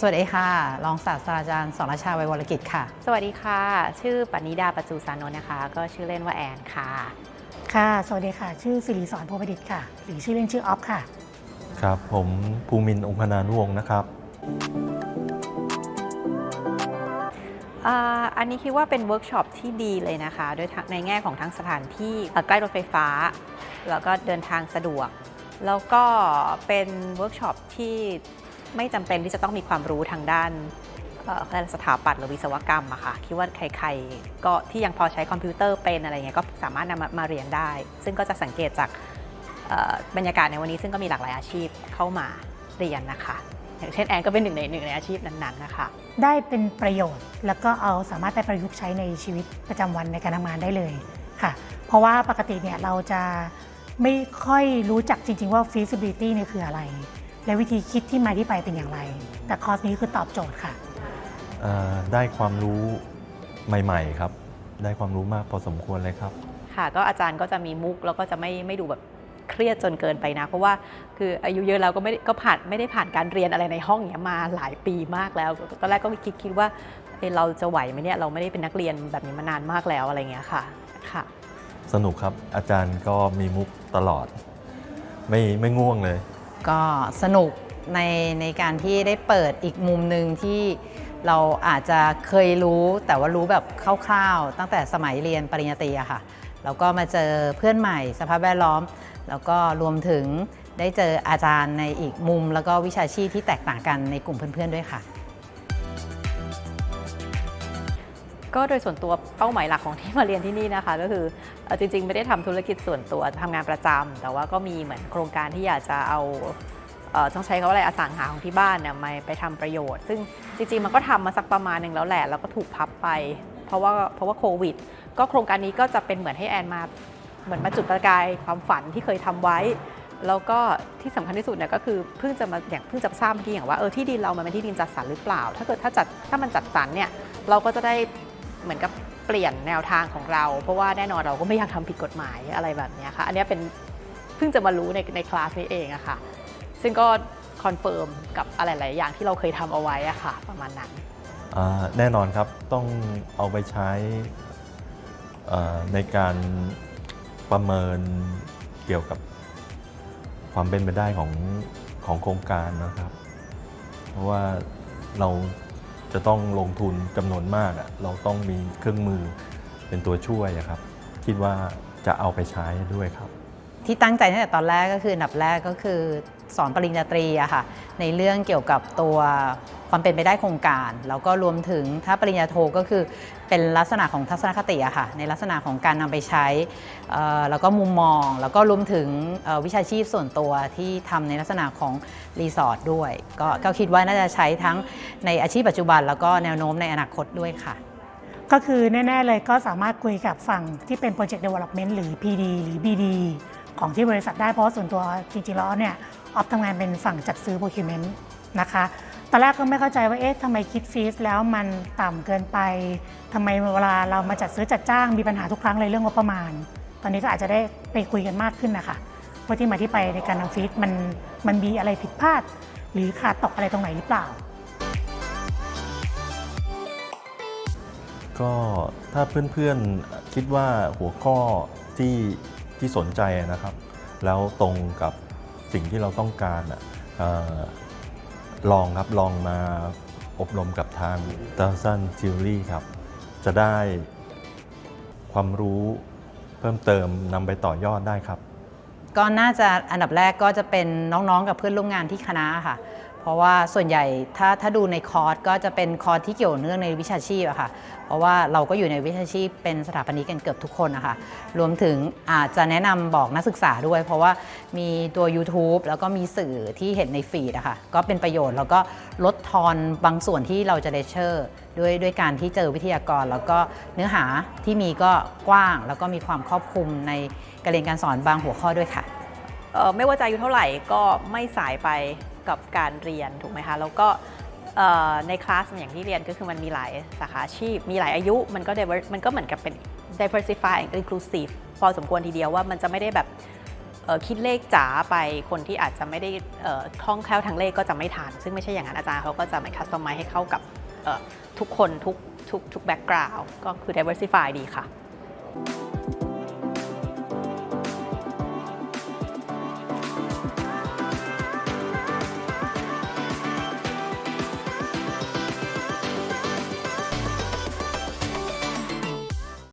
สวัสดีค่ะ รองศาสตราจารย์สรชาไวยวรกิจค่ะ สวัสดีค่ะ ชื่อปณิดาประจูสานนท์นะคะ ก็ชื่อเล่นว่าแอนค่ะ ค่ะ สวัสดีค่ะ ชื่อสิริสอนโพประดิษฐ์ค่ะ หรือชื่อเล่นชื่อออฟค่ะ ครับ ผมภูมินทร์องคณานุวงศ์นะครับอ่าอันนี้คิดว่าเป็นเวิร์กช็อปที่ดีเลยนะคะโดยทั้งในแง่ของทั้งสถานที่เอ่อใกล้รถไฟฟ้า แล้วก็เดินทางสะดวก แล้วก็เป็นเวิร์กช็อปที่ ไม่จำเป็นที่จะต้องมีความรู้ทางด้านสถาปัตย์หรือวิศวกรรมอะค่ะคิดว่าใครๆ ก็ที่ยังพอใช้คอมพิวเตอร์เป็นอะไรเงี้ยก็สามารถนำมามาเรียนได้ ซึ่งก็จะสังเกตจากบรรยากาศในวันนี้ซึ่งก็มีหลากหลายอาชีพเข้ามาเรียนนะคะอย่างเช่นแอนก็เป็นหนึ่งในหนึ่งในอาชีพนั้นๆนะคะได้เป็นประโยชน์แล้วก็เอาสามารถไปประยุกต์ใช้ในชีวิตประจำวันในการทำงานได้เลยค่ะ เพราะว่าปกติเนี่ยเราจะไม่ค่อยรู้จักจริง ๆ ว่า feasibility เนี่ยคืออะไร และวิธีคิดที่มาที่ไปเป็นอย่างไร แต่คอร์สนี้คือตอบโจทย์ค่ะเอ่อได้ความรู้ใหม่ ๆ ครับ ได้ความรู้มากพอสมควรเลยครับ ค่ะก็อาจารย์ก็จะมีมุกแล้วก็จะไม่ไม่ดูแบบเครียดจนเกินไปนะ เพราะว่าคืออายุเยอะแล้วก็ไม่ได้ก็ผ่านไม่ได้ผ่านการเรียนอะไรในห้องเนี้ยมาหลายปีมากแล้วตอนแรกก็คิดคิดว่าเอ๊ะเราจะไหวไหมเนี่ยเราไม่ได้เป็นนักเรียนแบบนี้มานานมากแล้วอะไรเงี้ยค่ะค่ะ สนุกครับอาจารย์ก็มีมุกตลอด ไม่ไม่ง่วงเลย ก็สนุกในในการที่ได้เปิดอีกมุมหนึ่งที่เราอาจจะเคยรู้แต่ว่ารู้แบบคร่าวๆ ตั้งแต่สมัยเรียนปริญญาตรีอะค่ะแล้วก็มาเจอเพื่อนใหม่สภาพแวดล้อม แล้วก็รวมถึงได้เจออาจารย์ในอีกมุม แล้วก็วิชาชีพที่แตกต่างกันในกลุ่มเพื่อนๆด้วยค่ะ ก็โดยส่วนตัวเป้าหมายหลักของที่มาเรียนที่นี่นะคะ ก็คือจริง ๆ ไม่ได้ทำธุรกิจส่วนตัวทำงานประจำแต่ว่าก็มีเหมือนโครงการที่อยากจะเอาต้องใช้คำว่าอะไรอสังหาของที่บ้านเนี่ยมาไปทำประโยชน์ ซึ่งจริงๆมันก็ทำมาสักประมาณหนึ่งแล้วแหละแล้วก็ถูกพับไป เพราะว่าเพราะว่าโควิด ก็โครงการนี้ก็จะเป็นเหมือนให้แอนมาเหมือนมาจุดประกายความฝันที่เคยทำไว้ แล้วก็ที่สำคัญที่สุดเนี่ยก็คือเพิ่งจะมาอย่างเพิ่งจะทราบเมื่อกี้อย่างว่าเออที่ดินเรามันเป็นที่ดินจัดสรรหรือเปล่า ถ้าเกิดถ้าจัดถ้ามันจัดสรรเนี่ยเราก็จะได้ เหมือนกับเปลี่ยนแนวทางของเรา เพราะว่าแน่นอนเราก็ไม่อยากทำผิดกฎหมายอะไรแบบนี้ค่ะ อันนี้เป็นเพิ่งจะมารู้ในในคลาสนี้เองอะค่ะ ซึ่งก็คอนเฟิร์มกับอะไรหลายอย่างที่เราเคยทำเอาไว้อะค่ะ ประมาณนั้นแน่นอนครับต้องเอาไปใช้ในการประเมินเกี่ยวกับความเป็นไปได้ของของโครงการนะครับ เพราะว่าเรา จะต้องลงทุนจำนวนมากอะเราต้องมีเครื่องมือเป็นตัวช่วยอะครับ คิดว่าจะเอาไปใช้ด้วยครับ ที่ตั้งใจตั้งแต่ตอนแรกก็คืออันดับแรกก็คือสอนปริญญาตรีอะค่ะในเรื่องเกี่ยวกับตัวความเป็นไปได้โครงการ แล้วก็รวมถึงถ้าปริญญาโทก็คือเป็นลักษณะของทัศนคติอะค่ะในลักษณะของการนำไปใช้แล้วก็มุมมอง แล้วก็รวมถึงวิชาชีพส่วนตัวที่ทำในลักษณะของรีสอร์ทด้วยก็ก็คิดว่าน่าจะใช้ทั้งในอาชีพปัจจุบัน แล้วก็แนวโน้มในอนาคตด้วยค่ะก็คือแน่ ๆ เลยก็สามารถคุยกับฝั่งที่เป็น Project Development หรือ PD หรือ BD ของที่บริษัทได้เพราะส่วนตัวจริงๆแล้วเนี่ยออฟทำงานเป็นฝั่งจัดซื้อ procurement นะคะตอนแรกก็ไม่เข้าใจว่าเอ๊ะทำไมคิดฟีสแล้วมันต่ำเกินไปทำไมเวลาเรามาจัดซื้อจัดจ้างมีปัญหาทุกครั้งเลยเรื่องงบประมาณ ตอนนี้ก็อาจจะได้ไปคุยกันมากขึ้นนะคะว่าที่มาที่ไปในการทำฟีสมันมันมีอะไรผิดพลาด หรือขาดตกอะไรตรงไหนหรือเปล่า ก็ถ้าเพื่อนๆคิดว่าหัวข้อที่ ที่สนใจนะครับ แล้วตรงกับสิ่งที่เราต้องการอะเอ่อลองครับลองมาอบรมกับทางดาวซันจิวลี่ครับ จะได้ความรู้เพิ่มเติมนำไปต่อยอดได้ครับ ก็น่าจะอันดับแรกก็จะเป็นน้องๆกับเพื่อนร่วมงานที่คณะค่ะ เพราะว่าส่วนใหญ่ถ้าถ้าดูในคอร์สก็จะเป็นคอร์สที่เกี่ยวเนื่องในวิชาชีพอะค่ะ เพราะว่าเราก็อยู่ในวิชาชีพเป็นสถาปนิกกันเกือบทุกคนนะคะรวมถึงอาจจะแนะนำบอกนักศึกษาด้วย เพราะว่ามีตัว YouTube แล้วก็มีสื่อที่เห็นในฟีดอะค่ะก็เป็นประโยชน์แล้วก็ลดทอนบางส่วนที่เราจะเลเชอร์ด้วยด้วยการที่เจอวิทยากร แล้วก็เนื้อหาที่มีก็กว้าง แล้วก็มีความครอบคลุมในการเรียนการสอนบางหัวข้อด้วยค่ะไม่ว่าจะอายุเท่าไหร่ก็ไม่สายไป กับการเรียนถูกไหมคะแล้วก็ในคลาสอย่างที่เรียนก็คือมันมีหลายสาขาอาชีพ มีหลายอายุมันก็ diver- มันก็เหมือนกับเป็น diversify and inclusive พอสมควรทีเดียวว่ามันจะไม่ได้แบบคิดเลขจ๋าไปคนที่อาจจะไม่ได้ท่อคล่องแคล่วทางเลขก็จะไม่ทัน ซึ่งไม่ใช่อย่างนั้นอาจารย์เขาก็จะมาคัสตอมไมให้เข้ากับทุกคนทุกทุกทุกแบ็กกราวด์ก็คือ diversify ดีค่ะ